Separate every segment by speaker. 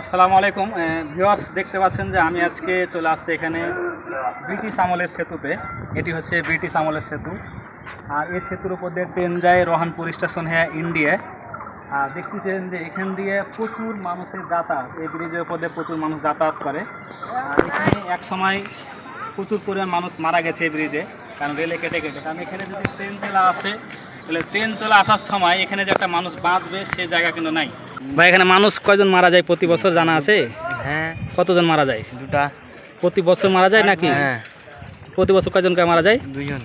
Speaker 1: আসসালামু আলাইকুম। ভিউয়ার্স, দেখতে পাচ্ছেন যে আমি আজকে চলে আসছি এখানে ব্রিটিশ আমলের সেতুতে। এটি হচ্ছে ব্রিটিশ আমলের সেতু। আর এই সেতুর উপর দিয়ে ট্রেন যায় রোহানপুর স্টেশন হ্যাঁ ইন্ডিয়ায় আর দেখতেছেন যে এখান দিয়ে প্রচুর মানুষের যাতায়াত, এই ব্রিজের উপর দিয়ে প্রচুর মানুষ যাতায়াত করে। আর এখানে এক সময় প্রচুর পরিমাণ মানুষ মারা গেছে এই ব্রিজে, কারণ রেলে কেটে কেটে। কারণ এখানে যদি ট্রেন চলে আসে তাহলে ট্রেন চলে আসার সময় এখানে যে একটা মানুষ বাঁচবে সে জায়গা কিন্তু নাই। ভাই এখানে মানুষ কয়জন মারা যায় প্রতি বছর জানা আছে?
Speaker 2: হ্যাঁ।
Speaker 1: কতজন মারা যায়?
Speaker 2: দুটা।
Speaker 1: প্রতি বছর মারা যায় নাকি?
Speaker 2: হ্যাঁ।
Speaker 1: প্রতি বছর কয়জনকে মারা যায়?
Speaker 2: দুইজন।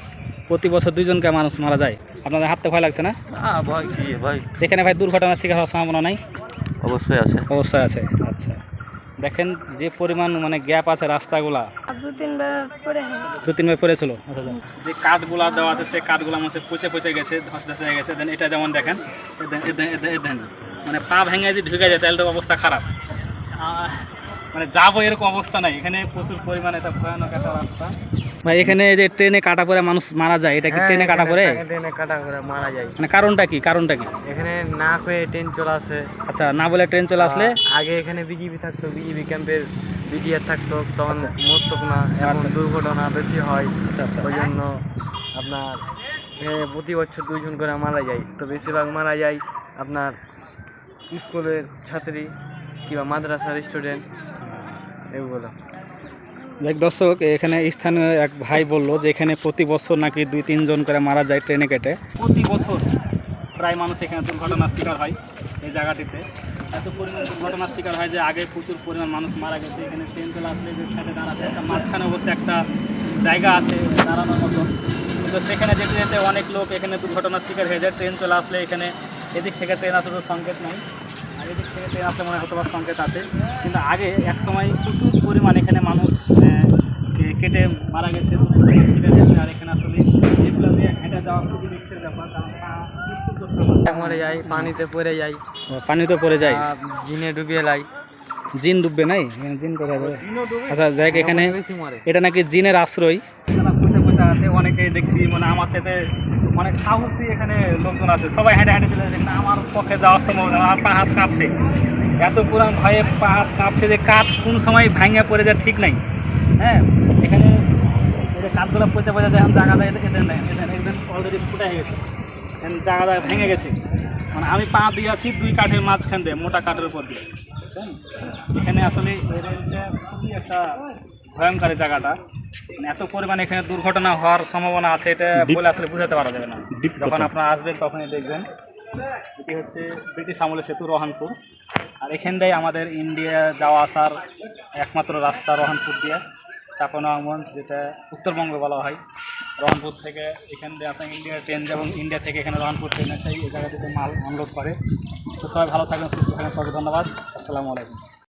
Speaker 1: প্রতি বছর দুইজনকে মানুষ মারা যায়। আপনাদের হাঁটতে ভয় লাগছে না?
Speaker 2: না ভয় কি ভাই
Speaker 1: এখানে ভাই দুর্ঘটনার শিকার হওয়ার সম্ভাবনা নাই?
Speaker 2: অবশ্যই আছে।
Speaker 1: অবশ্যই আছে। আচ্ছা। দেখেন যে পরিমাণ মানে গ্যাপ আছে রাস্তাগুলা।
Speaker 3: দু তিনবার পরে ছিল
Speaker 1: দু তিনবার পড়েছিল? যে কাঠগুলা দেওয়া আছে সেই কাঠগুলা মানে হচ্ছে পচে পচে গেছে ধস ধসে হয়ে গেছে। দেন এটা যেমন দেখেন দেন-। মানে পা ভেঙে যদি ঢুকে যায় তাহলে তো অবস্থা খারাপ। আহ, মানে যাব এরকম অবস্থা নাই। এখানে প্রচুর পরিমাণে একটা ভয়ানক একটা রাস্তা। ভাই এখানে যে ট্রেনে কাটা পরে মানুষ মারা যায় এটা কি ট্রেনে কাটা পরে
Speaker 2: ট্রেনে কাটা করে মারা যায়।
Speaker 1: মানে কারণটা কি? কারণটা কি?
Speaker 2: এখানে না হয়ে ট্রেন চলে আসে।
Speaker 1: আচ্ছা না বলে ট্রেন চলে আসলে?
Speaker 2: আগে এখানে বিজিবি থাকতো বিজিবি ক্যাম্পের বিডিআর থাকতো তখন
Speaker 1: আচ্ছা।
Speaker 2: মরতো না এখন
Speaker 1: আচ্ছা।
Speaker 2: দুর্ঘটনা বেশি হয়।
Speaker 1: আচ্ছা আচ্ছা।
Speaker 2: ওই জন্য আপনার প্রতি বছর দুইজন করে মারা যায়। তো বেশিরভাগ মারা যায় আপনার স্কুলের ছাত্রী কিংবা মাদ্রাসার স্টুডেন্ট এগুলো
Speaker 1: দেখ দর্শক, এখানে স্থানীয় এক ভাই বলল যে এখানে প্রতি বছর নাকি দুই, তিনজন করে মারা যায় ট্রেনে কেটে। প্রতি বছর প্রায় মানুষ এখানে দুর্ঘটনার শিকার হয় এই জায়গাটিতে। এত পরিমাণ দুর্ঘটনার শিকার হয় যে আগে প্রচুর পরিমাণ মানুষ মারা গেছে। এখানে ট্রেন চলে আসলে যে সাথে দাঁড়াতে একটা মাঝখানে অবশ্যই একটা জায়গা আছে দাঁড়ানোর মতো। কিন্তু সেখানে যেতে যেতে অনেক লোক এখানে দুর্ঘটনার শিকার হয়ে যায়। ট্রেন চলে আসলে এখানে এদিক থেকে ট্রেন আসে তো সংকেত নাই। আর এদিক থেকে ট্রেন আসলে মনে হয়তো বা সংকেত আছে। কিন্তু আগে এক সময় প্রচুর পরিমাণ এখানে মানুষ কেটে মারা গেছে। আর এখানে আসলে এগুলো দিয়ে হেঁটে যাওয়া খুবই রিক্সের ব্যাপার।
Speaker 2: মরে যায় পানিতে পড়ে যায়
Speaker 1: পানিতে পড়ে যায়
Speaker 2: জিনে ডুবিয়ে লাই।
Speaker 1: জিন ডুববে নাই? জিন কোথায়? আচ্ছা যাই এখানে এটা নাকি জিনের আশ্রয়? আছে অনেকেই দেখছি মানে আমার চাইতে অনেক সাহসী এখানে লোকজন আছে। সবাই হেঁটে হেঁটে চলে যাচ্ছে আমার পক্ষে যাওয়ার সম্ভব না, আমার পা হাত কাঁপছে। এত পুরান ভয়ে পা হাত কাঁপছে যে কাঠ কোন সময় ভাঙে পড়ে যায় ঠিক নাই। হ্যাঁ এখানে কাঠগুলো পচে পচে দেখেন জায়গা নেই, এদের অলরেডি ফুটে গেছে। এখন জায়গা জায়গা ভেঙে গেছে। মানে আমি পা দিয়ে আছি দুই কাঠের মাঝখান দিয়ে, মোটা কাঠের উপর দিয়ে। এখানে আসলে খুবই একটা ভয়ঙ্কর এই জায়গাটা। মানে এত পরিমাণে এখানে দুর্ঘটনা হওয়ার সম্ভাবনা আছে এটা বলে আসলে বুঝাতে পারা যাবে না। যখন আপনারা আসবেন তখনই দেখবেন। এটি হচ্ছে ব্রিটিশ আমলের সেতু রোহানপুর। আর এখান দিয়ে আমাদের ইন্ডিয়া যাওয়া আসার একমাত্র রাস্তা রোহানপুর দিয়ে। চাপানোয়াগঞ্জ যেটা উত্তরবঙ্গ বলা হয়। রহনপুর থেকে এখান দিয়ে আপনার ইন্ডিয়া ট্রেন এবং ইন্ডিয়া থেকে এখানে রহনপুর ট্রেন আসে এই জায়গাটিতে মাল আনলোড করে। তো সবাই ভালো থাকবেন সুস্থ থাকবেন। সবাইকে ধন্যবাদ। আসসালামু আলাইকুম।